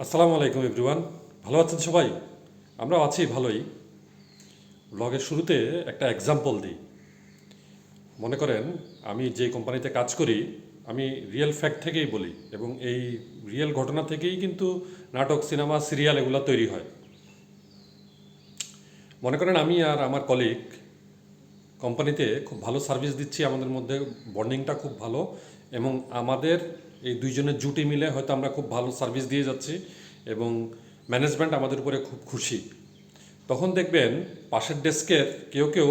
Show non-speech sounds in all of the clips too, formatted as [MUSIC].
আসসালামু আলাইকুম এভরিওয়ান ভালো আছেন সবাই? আমরা আছি ভালোই। ব্লগের শুরুতে একটা এক্সাম্পল দিই। মনে করেন, আমি যে কোম্পানিতে কাজ করি, আমি রিয়েল ফ্যাক্ট থেকেই বলি এবং এই রিয়েল ঘটনা থেকেই কিন্তু নাটক, সিনেমা সিরিয়াল এগুলো তৈরি হয়। মনে করেন, আমি আর আমার কলিগ কোম্পানিতে খুব ভালো সার্ভিস দিচ্ছি, আমাদের মধ্যে বন্ডিংটা খুব ভালো এবং আমাদের এই দুইজনের জুটি মিলে হয়তো আমরা খুব ভালো সার্ভিস দিয়ে যাচ্ছি এবং ম্যানেজমেন্ট আমাদের উপরে খুব খুশি। তখন দেখবেন পাশের ডেস্কের কেউ কেউ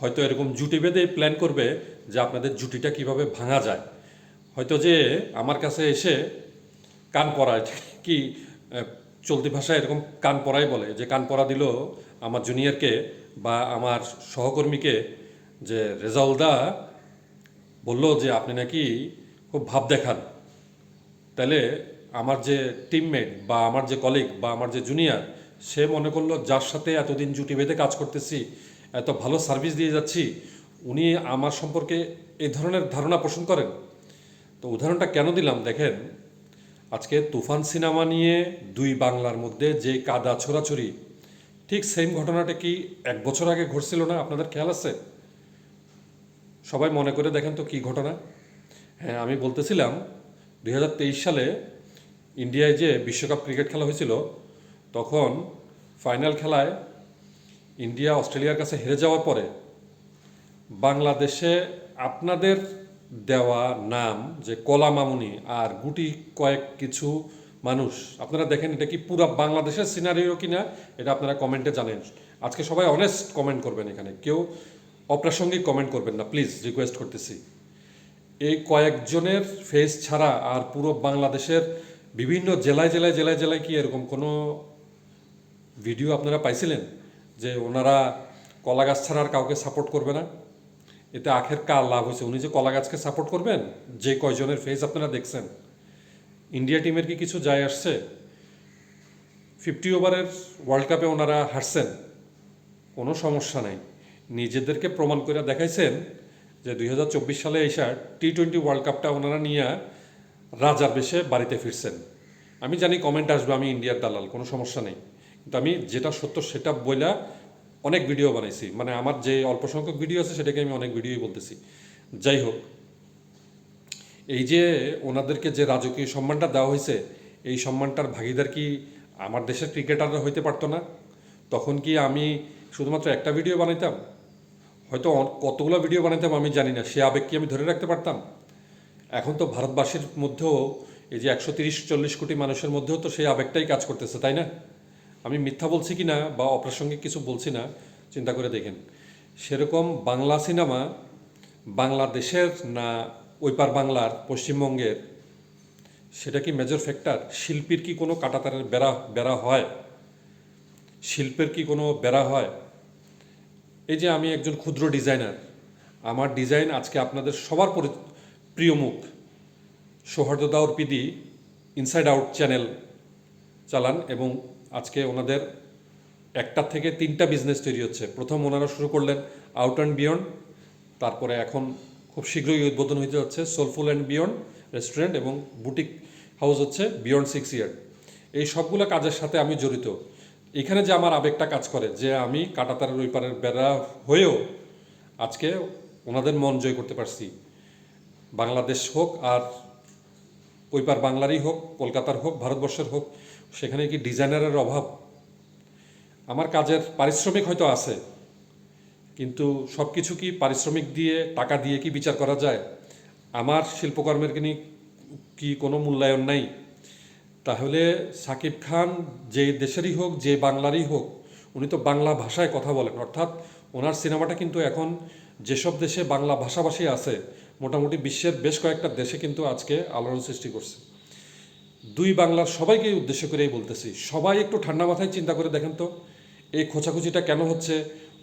হয়তো এরকম জুটি বেঁধে প্ল্যান করবে যে আপনাদের জুটিটা কীভাবে ভাঙা যায়। হয়তো যে আমার কাছে এসে কান পড়ায় [LAUGHS] কি চলতি ভাষায় এরকম কান পড়াই বলে যে কান পড়া দিল আমার জুনিয়রকে বা আমার সহকর্মীকে যে রেজাউলদা বলল যে আপনি নাকি খুব ভাব দেখান। তাহলে আমার যে টিমমেট বা আমার যে কলিগ বা আমার যে জুনিয়র সে মনে করল, যার সাথে এতদিন জুটি বেঁধে কাজ করতেছি, এত ভালো সার্ভিস দিয়ে যাচ্ছি, উনি আমার সম্পর্কে এই ধরনের ধারণা পোষণ করেন। তো উদাহরণটা কেন দিলাম? দেখেন, আজকে তুফান সিনেমা নিয়ে দুই বাংলার মধ্যে যে কাদা ছোড়াছড়ি, ঠিক সেম ঘটনাটা কি এক বছর আগে ঘটছিল না? আপনাদের খেয়াল আছে? সবাই মনে করে দেখেন তো কি ঘটনা? হ্যাঁ আমি বলতেছিলাম দুই হাজার তেইশ সালে ইন্ডিয়ায় যে বিশ্বকাপ ক্রিকেট খেলা হয়েছিল, তখন ফাইনাল খেলায় ইন্ডিয়া অস্ট্রেলিয়ার কাছে হেরে যাওয়ার পরে বাংলাদেশে আপনাদের দেওয়া নাম যে কলা মামুনি আর গুটি কয়েক কিছু মানুষ, আপনারা দেখেন এটা কি পুরা বাংলাদেশের সিনারিও কিনা, এটা আপনারা কমেন্টে জানেন। আজকে সবাই অনেস্ট কমেন্ট করবেন এখানে, কেউ অপ্রাসঙ্গিক কমেন্ট করবেন না প্লিজ রিকোয়েস্ট করতেছি। এই কয়েকজনের ফেস ছাড়া আর পুরো বাংলাদেশের বিভিন্ন জেলায় জেলায় জেলায় জেলায় কি এরকম কোনো ভিডিও আপনারা পাইছিলেন যে ওনারা কলা গাছ ছাড়া আর কাউকে সাপোর্ট করবে না? এতে আখের কার লাভ হয়েছে? উনি যে কলা গাছকে সাপোর্ট করবেন, যে কয়জনের ফেস আপনারা দেখছেন ইন্ডিয়া টিমের কি কিছু যায় আসছে? ফিফটি ওভারের ওয়ার্ল্ড কাপে ওনারা হারছেন, কোনো সমস্যা নাই। নিজেদেরকে প্রমাণ করে দেখাইছেন যে দুই হাজার চব্বিশ সালে এসা টি টোয়েন্টি ওয়ার্ল্ড কাপটা ওনারা নিয়ে রাজার বেশে বাড়িতে ফিরছেন। আমি জানি কমেন্ট আসবে, আমি ইন্ডিয়ার দালাল, কোনো সমস্যা নেই। কিন্তু আমি যেটা সত্য সেটা বইলা অনেক ভিডিও বানাইছি। মানে আমার যে অল্প সংখ্যক ভিডিও আছে সেটাকে আমি অনেক ভিডিওই বলতেছি। যাই হোক, এই যে ওনাদেরকে যে রাজকীয় সম্মানটা দেওয়া হয়েছে, এই সম্মানটার ভাগিদার কি আমার দেশের ক্রিকেটাররা হইতে পারতো না? তখন কি আমি শুধুমাত্র একটা ভিডিও বানাইতাম? হয়তো কতগুলো ভিডিও বানাইতাম আমি জানি না। সে আবেগ কি আমি ধরে রাখতে পারতাম? এখন তো ভারতবাসীর মধ্যেও এই যে একশো তিরিশ, চল্লিশ কোটি মানুষের মধ্যেও তো সেই আবেগটাই কাজ করতেছে, তাই না? আমি মিথ্যা বলছি কি না বা অপ্রাসঙ্গিক কিছু বলছি না, চিন্তা করে দেখেন। সেরকম বাংলা সিনেমা বাংলাদেশের না ওইপার বাংলার, পশ্চিমবঙ্গের, সেটা কি মেজর ফ্যাক্টর শিল্পীর কি কোনো কাটাতারের বেড়া বেড়া হয়? শিল্পের কি কোনো বেড়া হয়? এই যে আমি একজন ক্ষুদ্র ডিজাইনার আমার ডিজাইন আজকে আপনাদের সবার পরি- প্রিয় মুখ। সৌহার্দ্য দাওর পিদি ইনসাইড আউট চ্যানেল চালান এবং আজকে ওনাদের একটা থেকে তিনটা বিজনেস তৈরি হচ্ছে। প্রথম ওনারা শুরু করলেন আউট অ্যান্ড বিয়ন্ড তারপরে এখন খুব শীঘ্রই উদ্বোধন হতে যাচ্ছে সোলফুল অ্যান্ড বিয়ন্ড রেস্টুরেন্ট এবং বুটিক হাউস হচ্ছে বিয়ন্ড সিক্স ইয়ার এই সবগুলো কাজের সাথে আমি জড়িত। এখানে যে আমার আবেগটা কাজ করে, যে আমি কাটাতারের ওই পারের বেড়া হয়েও আজকে ওনাদের মন জয় করতে পারছি। বাংলাদেশ হোক আর ওই পার বাংলারই হোক, কলকাতার হোক, ভারতবর্ষের হোক, সেখানে কি ডিজাইনারের অভাব? আমার কাজের পারিশ্রমিক হয়তো আছে, কিন্তু সব কিছু কি পারিশ্রমিক দিয়ে, টাকা দিয়ে কি বিচার করা যায়? আমার শিল্পকর্মের কি নি- কি কোনো মূল্যায়ন নাই? তাহলে সাকিব খান যে দেশেরই হোক, যে বাংলারই হোক, উনি তো বাংলা ভাষায় কথা বলেন। অর্থাৎ ওনার সিনেমাটা কিন্তু এখন যেসব দেশে বাংলা ভাষাভাষী আছে, মোটামুটি বিশ্বের বেশ কয়েকটা দেশে কিন্তু আজকে আলোড়ন সৃষ্টি করছে। দুই বাংলার সবাইকে উদ্দেশ্য করেই বলতেছি, সবাই একটু ঠান্ডা মাথায় চিন্তা করে দেখেন তো, এই খোঁচাখুচিটা কেন হচ্ছে?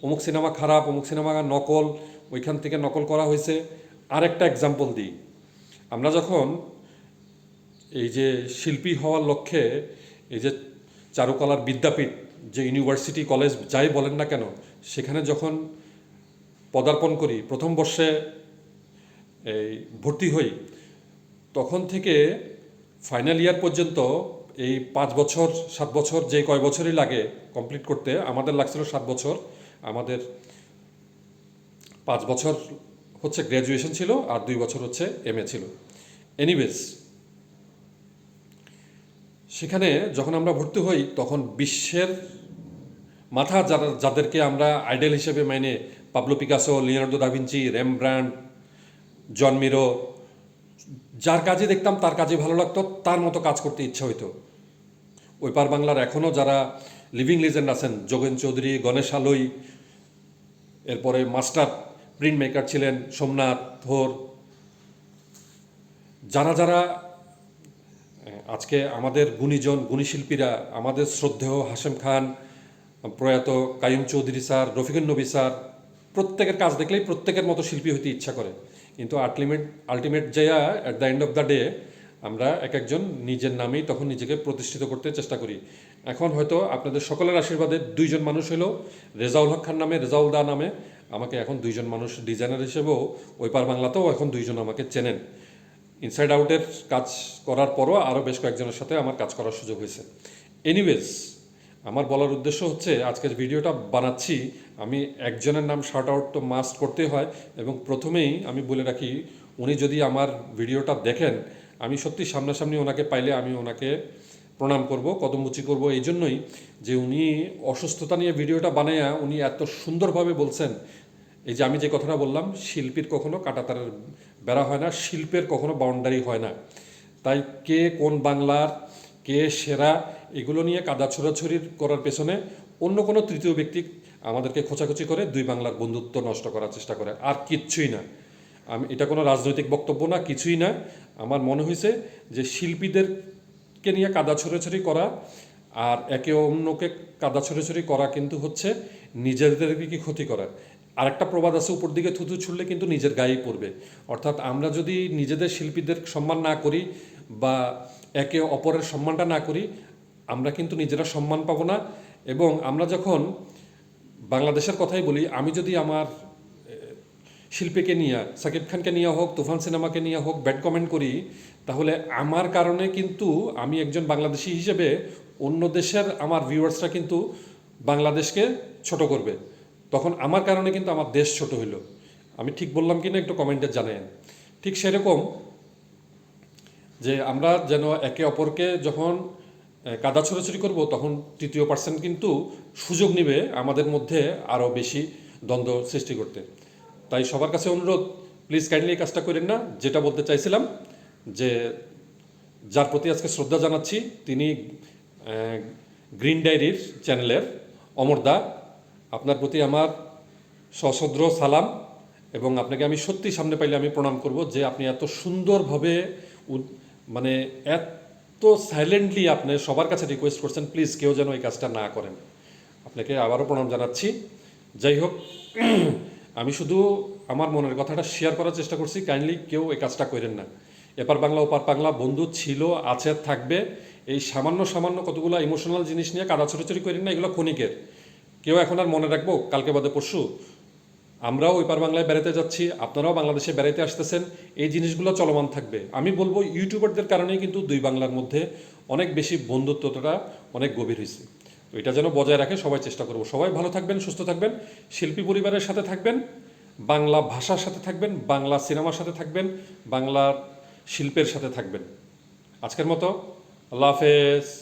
অমুক সিনেমা খারাপ, অমুক সিনেমা নকল, ওইখান থেকে নকল করা হয়েছে। আরেকটা এক্সাম্পল দিই। আমরা যখন এই যে শিল্পী হওয়ার লক্ষ্যে এই যে চারুকলার বিদ্যাপীঠ, যে ইউনিভার্সিটি, কলেজ যাই বলেন না কেন, সেখানে যখন পদার্পণ করি, প্রথম বর্ষে এই ভর্তি হই, তখন থেকে ফাইনাল ইয়ার পর্যন্ত এই পাঁচ বছর, সাত বছর, যে কয় বছরই লাগে কমপ্লিট করতে, আমাদের লাগছিল সাত বছর, আমাদের পাঁচ বছর হচ্ছে গ্র্যাজুয়েশন ছিল আর দুই বছর হচ্ছে এম এ ছিল। এনিওয়েজ সেখানে যখন আমরা ভর্তি হই, তখন বিশ্বের মাথা যারা, যাদেরকে আমরা আইডল হিসেবে মাইনে Pablo Picasso, Leonardo da Vinci Rembrandt Joan Miro, যার কাজে দেখতাম তার কাজে ভালো লাগতো, তার মতো কাজ করতে ইচ্ছা হইতো। ওই পার বাংলার এখনও যারা লিভিং লিজেন্ড আছেন, যোগেন চৌধুরী, গণেশ আলোই, এরপরে মাস্টার প্রিন্ট মেকার ছিলেন সোমনাথ থোর, যারা যারা আজকে আমাদের গুণীজন গুণী শিল্পীরা আমাদের শ্রদ্ধেয় হাশেম খান, প্রয়াত কায়ুম চৌধুরী স্যার রফিকুল নবী স্যার, প্রত্যেকের কাজ দেখলেই প্রত্যেকের মতো শিল্পী হইতে ইচ্ছা করে। কিন্তু ultimate ultimate যেয়া at the end of the day আমরা এক একজন নিজের নামেই তখন নিজেকে প্রতিষ্ঠিত করতে চেষ্টা করি। এখন হয়তো আপনাদের সকলের আশীর্বাদে দুইজন মানুষ হলো রেজাউল হক খান নামে, রেজাউল দা নামে। আমাকে এখন দুইজন মানুষ ডিজাইনার হিসেবেও ওই পার বাংলাতেও এখন দুইজন আমাকে চেনেন। ইনসাইড আউটের কাজ করার পরও আরও বেশ কয়েকজনের সাথে আমার কাজ করার সুযোগ হয়েছে। এনিওয়েজ আমার বলার উদ্দেশ্য হচ্ছে আজকের ভিডিওটা বানাচ্ছি। আমি একজনের নাম শার্ট আউট তো মাস্ট করতে হয় এবং প্রথমেই আমি বলে রাখি, উনি যদি আমার ভিডিওটা দেখেন, আমি সত্যি সামনাসামনি ওনাকে পাইলে আমি ওনাকে প্রণাম করব, কদমবুচি করব এই জন্যই যে উনি অসুস্থতা নিয়ে ভিডিওটা বানাইয়া উনি এত সুন্দরভাবে বলছেন। এই যে আমি যে কথাটা বললাম, শিল্পীর কখনো কাটাতারের বেড়া হয় না, শিল্পের কখনো বাউন্ডারি হয় না। তাই কে কোন বাংলার, কে সেরা, এগুলো নিয়ে কাদা ছোড়াছড়ি করার পেছনে অন্য কোনো তৃতীয় ব্যক্তি আমাদেরকে খোঁচাখুচি করে দুই বাংলার বন্ধুত্ব নষ্ট করার চেষ্টা করে। আর কিচ্ছুই না। আমি, এটা কোনো রাজনৈতিক বক্তব্য না, কিছুই না। আমার মনে হয়েছে যে শিল্পীদেরকে নিয়ে কাদা ছড়াছড়ি করা আর একে অন্যকে কাদা ছড়াছড়ি করা কিন্তু হচ্ছে নিজেদেরকে কি ক্ষতি করা। আরেকটা প্রবাদ আছে উপর দিকে থুতু ছুড়লে কিন্তু নিজের গায়েই পড়বে। অর্থাৎ আমরা যদি নিজেদের শিল্পীদের সম্মান না করি বা একে অপরের সম্মানটা না করি, আমরা কিন্তু নিজেরা সম্মান পাবো না। এবং আমরা যখন বাংলাদেশের কথাই বলি, আমি যদি আমার শিল্পীকে নিয়ে, সাকিব খানকে নিয়ে হোক, তুফান সিনেমাকে নিয়ে হোক, ব্যাড কমেন্ট করি, তাহলে আমার কারণে কিন্তু আমি একজন বাংলাদেশি হিসেবে অন্য দেশের আমার ভিউয়ার্সরা কিন্তু বাংলাদেশকে ছোট করবে। তখন আমার কারণে কিন্তু আমার দেশ ছোট হইল। আমি ঠিক বললাম কিনা একটু কমেন্টে জানেন ঠিক সেরকম যে আমরা যেন একে অপরকে যখন কাদা ছড়াছড়ি করব, তখন তৃতীয় পার্সেন্ট কিন্তু সুযোগ নেবে আমাদের মধ্যে আরও বেশি দ্বন্দ্ব সৃষ্টি করতে। তাই সবার কাছে অনুরোধ প্লিজ কাইন্ডলি কাজটা করেন না। যেটা বলতে চাইছিলাম যে, যার প্রতি আজকে শ্রদ্ধা জানাচ্ছি, তিনি গ্রিন ডায়েরির চ্যানেলের অমরদা আপনার প্রতি আমার সশ্রদ্ধ সালাম এবং আপনাকে আমি সত্যি সামনে পাইলে আমি প্রণাম করব যে আপনি এত সুন্দরভাবে মানে এত সাইলেন্টলি আপনি সবার কাছে রিকোয়েস্ট করছেন প্লিজ কেউ যেন এই কাজটা না করেন। আপনাকে আবারও প্রণাম জানাচ্ছি। যাই হোক, [CLEARS THROAT] আমি শুধু আমার মনের কথাটা শেয়ার করার চেষ্টা করছি কাইন্ডলি কেউ এই কাজটা করেন না। এপার বাংলা, ওপার বাংলা, বন্ধু ছিল, আছে, থাকবে, এই সামান্য সামান্য কতগুলো ইমোশনাল জিনিস নিয়ে কাদা ছড়াছড়ি করেন না, এগুলো ক্ষণিকের। কেউ এখন আর মনে রাখব, কালকে বাদে পরশু। আমরাও ওই পার বাংলায় বেড়াতে যাচ্ছি, আপনারাও বাংলাদেশে বেড়াতে আসতেছেন, এই জিনিসগুলো চলমান থাকবে। আমি বলব, ইউটিউবারদের কারণেই কিন্তু দুই বাংলার মধ্যে অনেক বেশি বন্ধুত্বটা অনেক গভীর হয়েছে। তো এটা যেন বজায় রাখে, সবাই চেষ্টা করব। সবাই ভালো থাকবেন, সুস্থ থাকবেন, শিল্পী পরিবারের সাথে থাকবেন, বাংলা ভাষার সাথে থাকবেন, বাংলা সিনেমার সাথে থাকবেন, বাংলার শিল্পের সাথে থাকবেন। আজকের মতো, আল্লাহ হাফেজ।